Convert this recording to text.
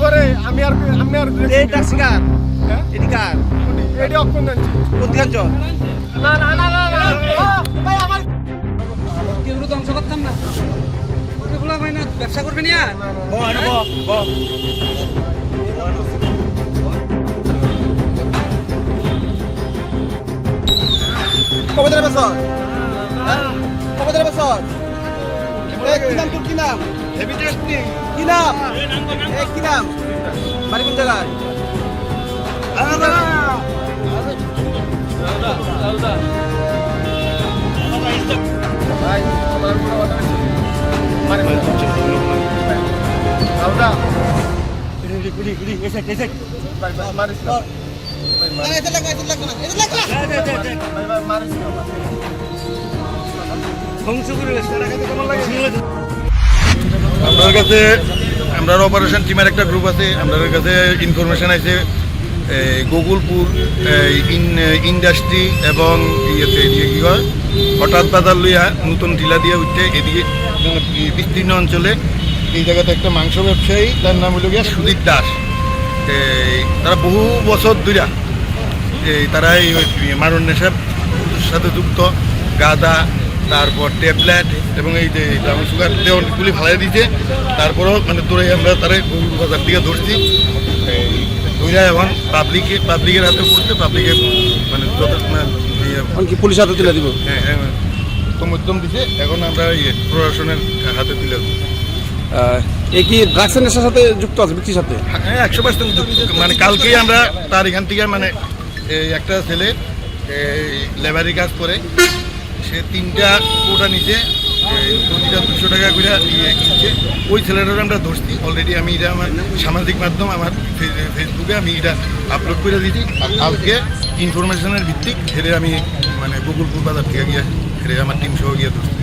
পরে আমি আর আমি আর এই ট্যাক্সি কার হ্যাঁ? এটি কার? এটি অক্ষণ না না না না না। ও, ভাই আমার এগুলো ধ্বংস করতাম না? এগুলো হয় না ব্যবসা করবেন ইয়া ব এনে ব ব কবে ধরে বেসর। কবে ধরে বেসর। এ কি নাম তোর কি নাম হেভি টেস্টিং কি নাম এ কি নাম বাড়ি কোন জায়গায় ভাই আমার পুরো অর্ডার আছে মারি মারি দাউদা ভাই ভাই মারিস না ভাই মারিস এটা লাগা এটা লাগা এটা লাগা ভাই ভাই মারিস না আপনার কাছে আমরা অপারেশন টিমের একটা গ্রুপ আছে আপনাদের কাছে ইনফরমেশন আছে গোকুলপুর ইন্ডাস্ট্রি এবং ইয়েতে ইয়ে কি হয়, হঠাৎ বাজার লইয়া নতুন ঢিলা দিয়ে উঠতে এদিকে মানে বিস্তীর্ণ অঞ্চলে। এই জায়গাতে একটা মাংস ব্যবসায়ী, তার নাম হলো গিয়া সুদীপ দাস। তারা বহু বছর এই তারা এই মারণ নেশার সাথে যুক্ত, গাঁদা তারপর ট্যাবলেট এবং এই যে ব্রাউন সুগার দিয়ে অনেকগুলি ফালাই দিয়েছে। তারপরেও মানে তোরে আমরা তারা গরুর বাজার থেকে ধরছি। এই ধইরা এখন পাবলিকে পাবলিকের হাতে পড়ছে পাবলিকে মানে যত কি পুলিশ হাতে তুলে দিব? হ্যাঁ হ্যাঁ সমর্থন দিছে এখন আমরা ইয়ে প্রশাসনের হাতে তুলে দেবো। এ কি ড্রাগসের নেশার সাথে যুক্ত আছে ব্যক্তির সাথে? হ্যাঁ একশো পার্সেন্ট মানে কালকেই আমরা তার এখান থেকে মানে একটা ছেলে এই লেবারি কাজ করে। সে তিনটা কোটা নিচে প্রতিটা দুশো টাকা করে ইয়ে কিনছে। ওই ছেলেটার আমরা ধরছি অলরেডি আমি এটা আমার সামাজিক মাধ্যম, আমার ফেসবুকে আমি এটা আপলোড করে দিচ্ছি কালকে ইনফরমেশনের ভিত্তিক হেরে আমি মানে গুগল পুর বাজার থেকে গিয়ে হেরে আমার টিম সহ গিয়ে ধরছি।